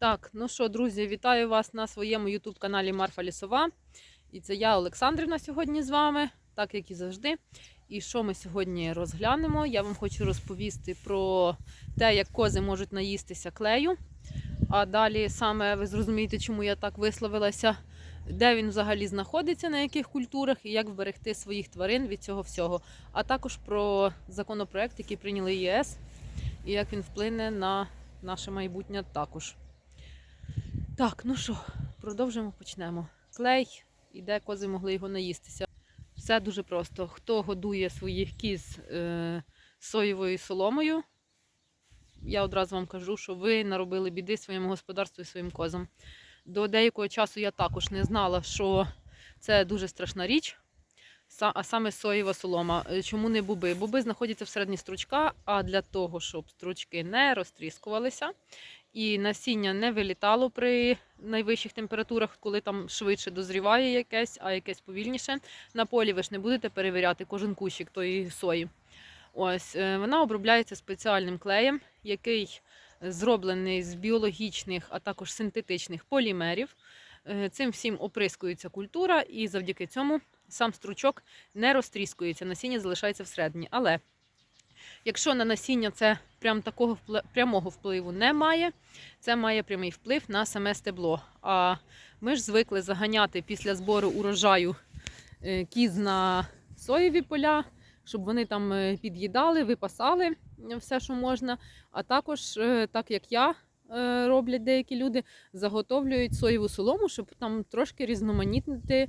Так, ну що, друзі, вітаю вас на своєму YouTube каналі Марфа Лісова. І це я, Олександрівна, сьогодні з вами, так як і завжди. І що ми сьогодні розглянемо? Я вам хочу розповісти про те, як кози можуть наїстися клею. А далі саме ви зрозумієте, чому я так висловилася, де він взагалі знаходиться, на яких культурах і як вберегти своїх тварин від цього всього. А також про законопроект, який прийняли ЄС, і як він вплине на наше майбутнє також. Так, ну що, продовжимо, почнемо. Клей, і де кози могли його наїстися. Все дуже просто. Хто годує своїх кіз е, соєвою соломою, я одразу вам кажу, що ви наробили біди своєму господарству і своїм козам. До деякого часу я також не знала, що це дуже страшна річ, а саме соєва солома. Е, Чому не буби? Буби знаходяться всередині стручка, а для того, щоб стручки не розтріскувалися і насіння не вилітало при найвищих температурах, коли там швидше дозріває якесь, а якесь повільніше. На полі ви ж не будете перевіряти кожен кущик тої сої. Ось е, вона обробляється спеціальним клеєм, який зроблений з біологічних, а також синтетичних полімерів. Е, Цим всім оприскується культура, і завдяки цьому сам стручок не розтріскується, насіння залишається всередині. Але якщо на насіння це прям такого прямого впливу немає, це має прямий вплив на саме стебло. А ми ж звикли заганяти після збору урожаю е, кіз на соєві поля, щоб вони там е, під'їдали, випасали все, що можна. А також, так як я роблять деякі люди, заготовлюють соєву солому, щоб там трошки різноманітнити,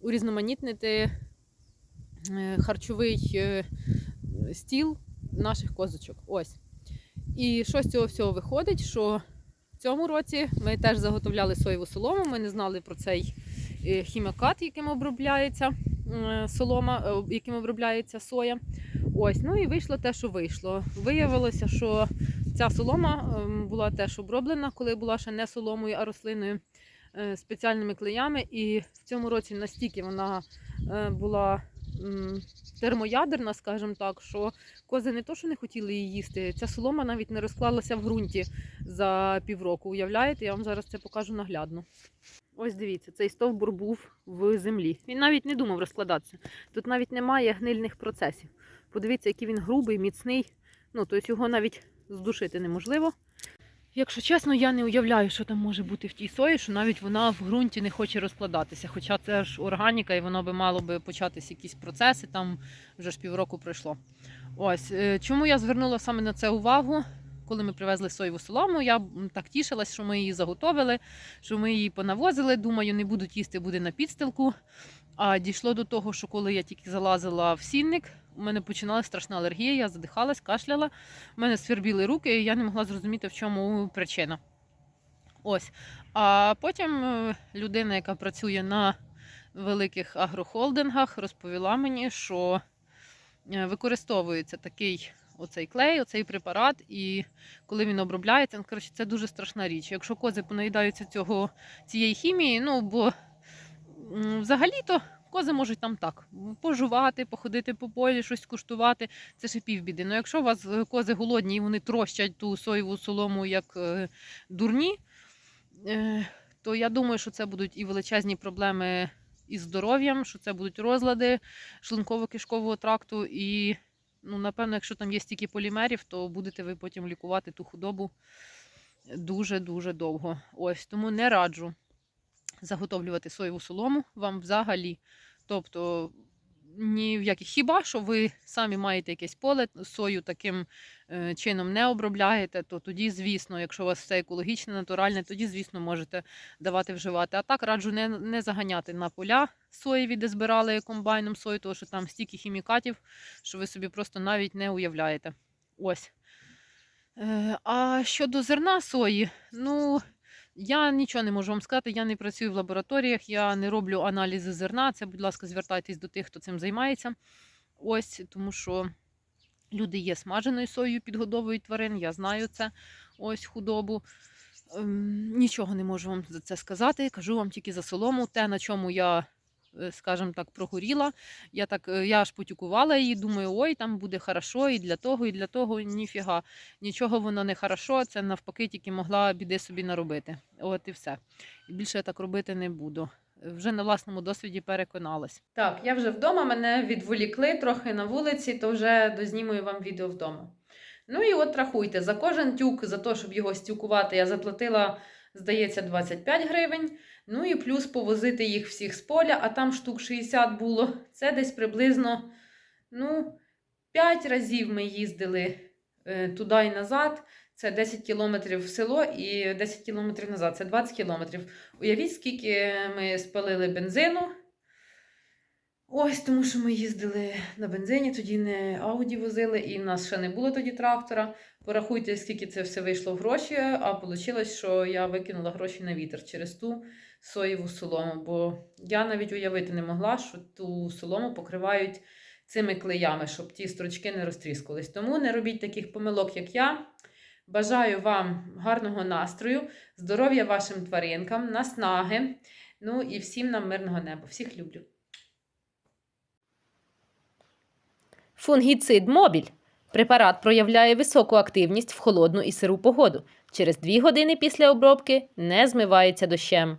урізноманітнити е, харчовий е, стіл наших козочок. Ось. І що з цього всього виходить? Що в цьому році ми теж заготовляли соєву солому. Ми не знали про цей е, хімікат, яким обробляється е, солома, е, яким обробляється соя. Ось, ну і вийшло те, що вийшло. Виявилося, що ця солома ем, була теж оброблена, коли була ще не соломою, а рослиною е, спеціальними клеями. І в цьому році настільки вона е, була термоядерна, скажімо так, що кози не то, що не хотіли її їсти. Ця солома навіть не розклалася в ґрунті за півроку. Уявляєте, я вам зараз це покажу наглядно. Ось дивіться, цей стовбур був в землі. Він навіть не думав розкладатися. Тут навіть немає гнильних процесів. Подивіться, який він грубий, міцний. Ну, тобто його навіть здушити неможливо. Якщо чесно, я не уявляю, що там може бути в тій сої, що навіть вона в ґрунті не хоче розкладатися. Хоча це ж органіка, і воно би мало би початися якісь процеси, там вже ж півроку пройшло. Ось е, чому я звернула саме на це увагу. Коли ми привезли соєву солому, я так тішилась, що ми її заготовили, що ми її понавозили. Думаю, не будуть їсти, буде на підстилку. А дійшло до того, що коли я тільки залазила в сінник, у мене починалася страшна алергія, я задихалась, кашляла, у мене свербіли руки, і я не могла зрозуміти, в чому причина. Ось. А потім е, людина, яка працює на великих агрохолдингах, розповіла мені, що е, використовується такий оцей клей, оцей препарат, і коли він обробляється, коротше, це дуже страшна річ. Якщо кози понаїдаються цього, цієї хімії, ну бо взагалі-то кози можуть там так пожувати, походити по полі, щось куштувати. Це ще півбіди. Ну якщо у вас е, кози голодні і вони трощать ту соєву солому як е, дурні, е, то я думаю, що це будуть і величезні проблеми із здоров'ям, що це будуть розлади шлунково-кишкового тракту. І, ну, напевно, якщо там є стільки полімерів, то будете ви потім лікувати ту худобу дуже-дуже довго. Ось тому не раджу заготовлювати соєву солому вам взагалі. Тобто ні в яких хіба що ви самі маєте якесь поле, сою таким е, чином не обробляєте, то тоді, звісно, якщо у вас все екологічне, натуральне, тоді, звісно, можете давати вживати. А так раджу не, не заганяти на поля соєві, де збирали комбайном сою, тому що там стільки хімікатів, що ви собі просто навіть не уявляєте. Ось. Е, а щодо зерна сої, ну. Я нічого не можу вам сказати, я не працюю в лабораторіях, я не роблю аналізи зерна. Це, будь ласка, звертайтесь до тих, хто цим займається. Ось, тому що люди є смаженою соєю, підгодовують тварин, я знаю це. Ось худобу. Ем, нічого не можу вам за це сказати. Кажу вам тільки за солому. Те, на чому я скажімо так, прогоріла. Я так е, я аж потюкувала її, думаю, ой, там буде хорошо, і для того, і для того. Ніфіга. Нічого воно не хорошо. Це навпаки тільки могла біди собі наробити. От і все. І більше я так робити не буду. Вже на власному досвіді переконалась. Так, я вже вдома, мене відволікли трохи на вулиці, то вже дознімую вам відео вдома. Ну і от рахуйте, за кожен тюк, за те, щоб його стюкувати, я заплатила, здається, 25 гривень. Ну і плюс повозити їх всіх з поля, а там штук 60 було. Це десь приблизно ну, 5 разів ми їздили е, туди і назад. Це 10 кілометрів в село і 10 кілометрів назад. Це 20 кілометрів. Уявіть, скільки ми спалили бензину. Ось, тому що ми їздили на бензині, тоді не Ауді возили, і в нас ще не було тоді трактора. Порахуйте, скільки це все вийшло в гроші, а вийшло, що я викинула гроші на вітер через ту соєву солому. Бо я навіть уявити не могла, що ту солому покривають цими клеями, щоб ті строчки не розтріскувались. Тому не робіть таких помилок, як я. Бажаю вам гарного настрою, здоров'я вашим тваринкам, наснаги. Ну і всім нам мирного неба. Всіх люблю. Фунгіцид Мобіль. Препарат проявляє високу активність в холодну і сиру погоду. Через 2 години після обробки не змивається дощем.